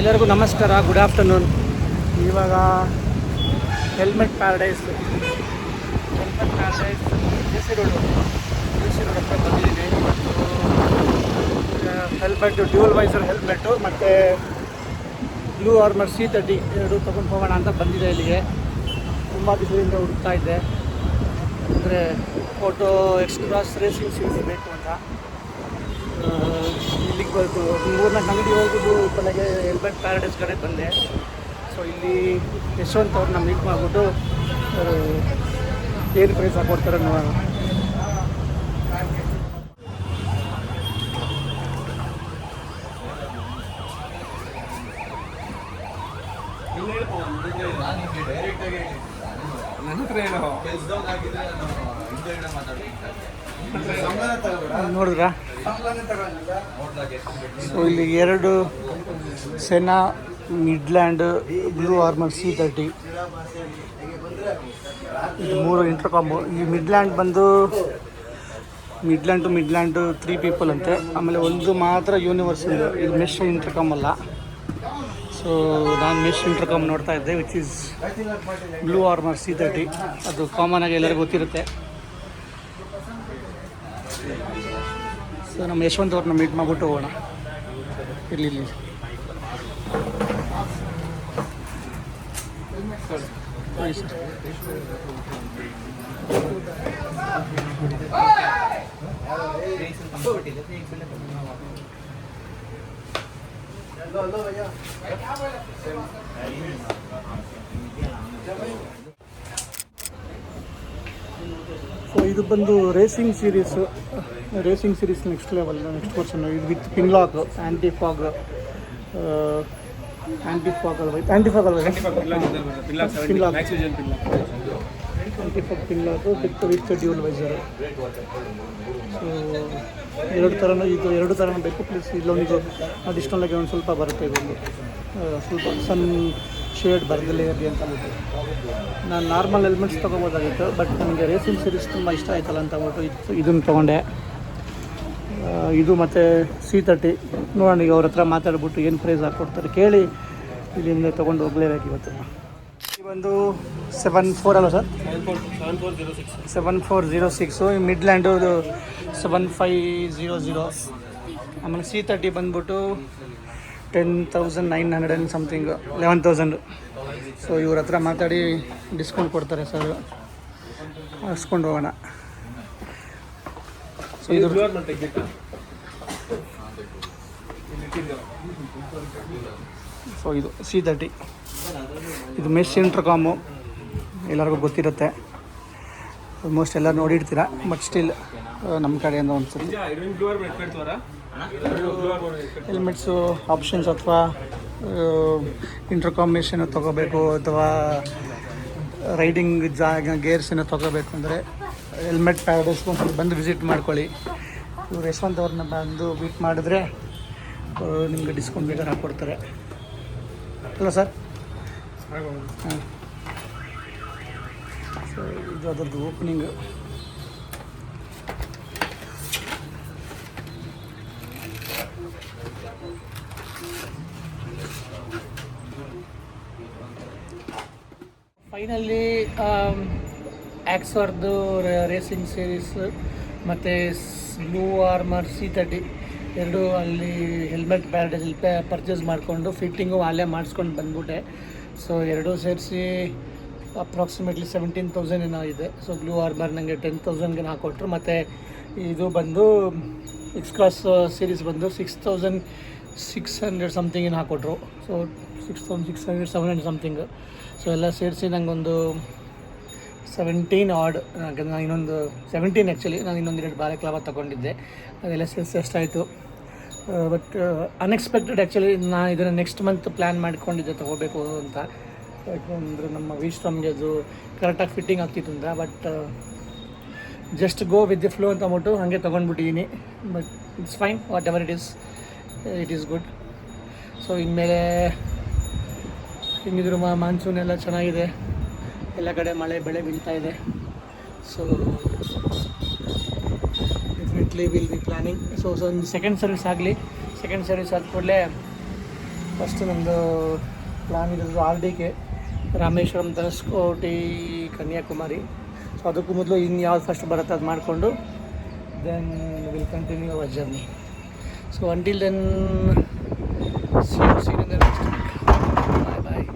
ಎಲ್ಲರಿಗೂ ನಮಸ್ಕಾರ good afternoon ಇವಾಗ helmet paradise helmet paradise J C road J C road ಹತ್ರ ಬಂದಿದ್ದೀನಿ. ಹೆಲ್ಮೆಟ್ಟು ಡ್ಯೂಲ್ ವೈಸರ್ ಹೆಲ್ಮೆಟ್ಟು ಮತ್ತು ಬ್ಲೂ ಆರ್ಮರ್ ಸಿ ತರ್ಟಿ ಎರಡು ತೊಗೊಂಡು ಹೋಗೋಣ ಅಂತ ಬಂದಿದೆ ಇಲ್ಲಿಗೆ. ತುಂಬ ದಿನದಿಂದ ಹುಡುಕ್ತಾ ಇದ್ದೆ. ಅಂದರೆ ಫೋಟೋ ಎಕ್ಸ್ಟ್ರಾ ರೇಸಿಂಗ್ ಸೀಟ್ ಬೇಕು ಅಂತ. ಇಲ್ಲಿಗೆ ಬಂದು ಮೂರ್ನಾಲ್ಕು ಅಂಗಡಿ ಹೋಗೋದು ಕೊನೆಗೆ ಹೆಲ್ಮೆಟ್ ಪ್ಯಾರಡೈಸ್ ಕಡೆ ಬಂದೆ. ಸೊ ಇಲ್ಲಿ ಯಶವಂತ್ ಅವ್ರನ್ನ ಮೀಟ್ ಮಾಡಿಬಿಟ್ಟು ಏನು ಪ್ರೈಸ್ ಹಾಕೊಡ್ತಾರೆ ನೋಡೋಣ ನನ್ನ ಹತ್ರ ಏನು. ನೋಡಿದ್ರಾ? ಸೊ ಇಲ್ಲಿ ಎರಡು Sena Midland blue armour C thirty. ಇದು ಮೂರು ಇಂಟರ್ಕಾಂಬು ಈ ಮಿಡ್ಲ್ಯಾಂಡ್ ಬಂದು Midland two Midland three people ಅಂತೆ. ಆಮೇಲೆ ಒಂದು ಮಾತ್ರ ಯೂನಿವರ್ಸಲ್ ಇದು. ಮೆಶ್ ಇಂಟರ್ಕಾಮ್ ಅಲ್ಲ. ಸೊ ನಾನು ಮೆಶ್ ಇಂಟರ್ಕಾಮ್ ನೋಡ್ತಾ ಇದ್ದೆ which is blue armour C thirty ಅದು ಕಾಮನ್ ಆಗಿ ಎಲ್ಲರಿಗೂ ಗೊತ್ತಿರುತ್ತೆ. ಸೊ ನಮ್ಮ ಯಶವಂತ್ ಅವ್ರನ್ನ ಮೀಟ್ ಮಾಡಿಬಿಟ್ಟು ಹೋಗೋಣ. ಇರಲಿ ಸರ್. ಸೊ ಇದು ಬಂದು racing series racing series next level next version ಇದು with pinlock anti fog anti fog ಅಲ್ವ? ಆ್ಯಂಟಿ ಫಾಗ್ ಅಲ್ವ? Pinlock anti fog pinlock with with dual visor so ಎರಡು ಥರನೂ ಇದು ಎರಡು ಥರನೂ ಬೇಕು ಪ್ಲಸ್ ಇಲ್ಲೊಂದು ಅಡಿಷ್ನಲ್ ಆಗಿ ಒಂದು ಸ್ವಲ್ಪ ಬರುತ್ತೆ ಇದೊಂದು ಆ, ಸ್ವಲ್ಪ ಸನ್ ಶೇಡ್ ಬರದಲ್ಲೇ ಇರಲಿ ಅಂತ ಅಂದ್ಬಿಟ್ಟು. ನಾನು ನಾರ್ಮಲ್ ಹೆಲ್ಮೆಟ್ಸ್ ತೊಗೋಬೋದಾಗಿತ್ತು ಬಟ್ ನನಗೆ ರೇಸಿಂಗ್ ಸೀರೀಸ್ ತುಂಬ ಇಷ್ಟ ಆಯ್ತಲ್ಲ ಅಂತ ಅಂದ್ಬಿಟ್ಟು ಇದು ಇದನ್ನು ತೊಗೊಂಡೆ. ಇದು ಮತ್ತು ಸಿ ತರ್ಟಿ ನೋಡೋಣ, ಈಗ ಅವ್ರ ಹತ್ರ ಮಾತಾಡ್ಬಿಟ್ಟು ಏನು ಪ್ರೈಸ್ ಹಾಕ್ಕೊಡ್ತಾರೆ ಕೇಳಿ. ಇಲ್ಲಿಂದ ತೊಗೊಂಡು ಹೋಗಲೇಬೇಕು ಇವತ್ತು. ಒಂದು ಸೆವೆನ್ ಫೋರ್ ಅಲ್ಲ sir? Seven four zero six Midland seven five zero zero ಆಮೇಲೆ ಸಿ ತರ್ಟಿ ಬಂದ್ಬಿಟ್ಟು ten thousand nine hundred and something eleven thousand so ಇವ್ರ ಹತ್ರ ಮಾತಾಡಿ ಡಿಸ್ಕೌಂಟ್ ಕೊಡ್ತಾರೆ ಸರ್ ಹಾಕ್ಸ್ಕೊಂಡು ಹೋಗೋಣ. ಸೊ ಇದು ಸೊ ಇದು ಸಿ ತರ್ಟಿ ಇದು ಮೆಶ್ ಇಂಟರ್ಕಾಮು ಎಲ್ಲರಿಗೂ ಗೊತ್ತಿರುತ್ತೆ. ಆಲ್ಮೋಸ್ಟ್ ಎಲ್ಲ ನೋಡಿರ್ತೀರ ಬಟ್ ಸ್ಟಿಲ್ ನಮ್ಮ ಕಡೆಯಿಂದ ಒಂದು ಹೆಲ್ಮೆಟ್ಸು ಆಪ್ಷನ್ಸ್ ಅಥವಾ ಇಂಟರ್ಕಾಂಬಿನೇಷನ್ ತೊಗೋಬೇಕು ಅಥವಾ ರೈಡಿಂಗ್ ಜಾಗ ಗೇರ್ಸನ್ನು ತೊಗೋಬೇಕು ಅಂದರೆ ಹೆಲ್ಮೆಟ್ ಪ್ಯಾರಡೈಸ್ ಒಂದ್ಸಲ ಬಂದು ವಿಸಿಟ್ ಮಾಡ್ಕೊಳ್ಳಿ. ಇವ್ರು ಯಶವಂತ್ ಅವ್ರನ್ನ ಬಂದು ಮೀಟ್ ಮಾಡಿದ್ರೆ ನಿಮಗೆ ಡಿಸ್ಕೌಂಟ್ ಬೇಕಾದ್ರೆ ಹಾಕ್ಕೊಡ್ತಾರೆ ಅಲ್ಲ ಸರ್ ಹಾಂ. ಸೊ ಇದು ಅದರದ್ದು ಓಪನಿಂಗ್ ಫೈನಲ್ಲಿ ಆಕ್ಸರ್ದು ರೇಸಿಂಗ್ ಸೀರೀಸ್ ಮತ್ತು ಬ್ಲೂ ಆರ್ಮರ್ ಸಿ ತರ್ಟಿ ಎರಡು ಅಲ್ಲಿ ಹೆಲ್ಮೆಟ್ ಪ್ಯಾರಡೈಸಲ್ಲಿ ಪರ್ಚೇಸ್ ಮಾಡಿಕೊಂಡು ಫಿಟ್ಟಿಂಗು ಅಲ್ಲೇ ಮಾಡಿಸ್ಕೊಂಡು ಬಂದ್ಬಿಟ್ಟೆ. ಸೊ, ಎರಡೂ ಸೇರಿಸಿ ಅಪ್ರಾಕ್ಸಿಮೇಟ್ಲಿ ಸೆವೆಂಟೀನ್ ತೌಸಂಡ್ ಏನೋ ಇದೆ. ಸೊ, ಬ್ಲೂ ಆರ್ಮರ್ ನನಗೆ ಟೆನ್ ತೌಸಂಡ್ಗೆ ಹಾಕೊಟ್ರು ಮತ್ತು ಇದು ಬಂದು ಎಕ್ಸ್ಕ್ರಾಸ್ ಸೀರೀಸ್ ಬಂದು six thousand six hundred something ಏನು ಹಾಕ್ಕೊಟ್ರು so six thousand six hundred seven hundred something so ಎಲ್ಲ ಸೇರಿಸಿ ನಂಗೊಂದು ಸೆವೆಂಟೀನ್ ಆಡ್ ನಾನು ಇನ್ನೊಂದು ಸೆವೆಂಟೀನ್ ಆ್ಯಕ್ಚುಲಿ ನಾನು ಇನ್ನೊಂದು ಎರಡು ಬಾರೆ ಕ್ಲಾವ ತೊಗೊಂಡಿದ್ದೆ. ಅದೆಲ್ಲ ಸೇರಿಸಿ ಎಷ್ಟಾಯಿತು ಬಟ್ ಅನ್ಎಕ್ಸ್ಪೆಕ್ಟೆಡ್ ಆ್ಯಕ್ಚುಲಿ ನಾನು ಇದನ್ನು ನೆಕ್ಸ್ಟ್ ಮಂತ್ ಪ್ಲ್ಯಾನ್ ಮಾಡಿಕೊಂಡಿದ್ದೆ ತೊಗೋಬೇಕು ಅಂತ. ಯಾಕಂದರೆ ನಮ್ಮ ವಿಶ್ರಮ್ಗೆ ಅದು ಕರೆಕ್ಟಾಗಿ ಫಿಟ್ಟಿಂಗ್ ಆಗ್ತಿತ್ತು ಅಂತ. But just go with the flow ಅಂತ ಅಂದ್ಬಿಟ್ಟು ಹಾಗೆ ತೊಗೊಂಡ್ಬಿಟ್ಟಿದ್ದೀನಿ but it's fine whatever it is it is good so ಇನ್ಮೇಲೆ ಇನ್ನಿದ್ರು ಮಾನ್ಸೂನ್ ಎಲ್ಲ ಚೆನ್ನಾಗಿದೆ. ಎಲ್ಲ ಕಡೆ ಮಳೆ, ಬೆಳೆ ಬೀಳ್ತಾ ಇದೆ. So definitely will be planning so so ಒಂದು ಸೆಕೆಂಡ್ ಸರ್ವಿಸ್ ಆಗಲಿ. ಸೆಕೆಂಡ್ ಸರ್ವಿಸ್ ಆದ ಕೂಡಲೇ ಫಸ್ಟ್ ನಮ್ಮದು ಪ್ಲಾನ್ ಇರೋದು R D K, Rameswaram Dhanushkodi Kanyakumari. So ಅದಕ್ಕೂ ಮೊದಲು ಇನ್ನು ಯಾವ್ದು ಫಸ್ಟ್ ಬರುತ್ತೆ ಅದು ಮಾಡಿಕೊಂಡು then will continue our journey So until then, see you, see you in the next week. Bye bye.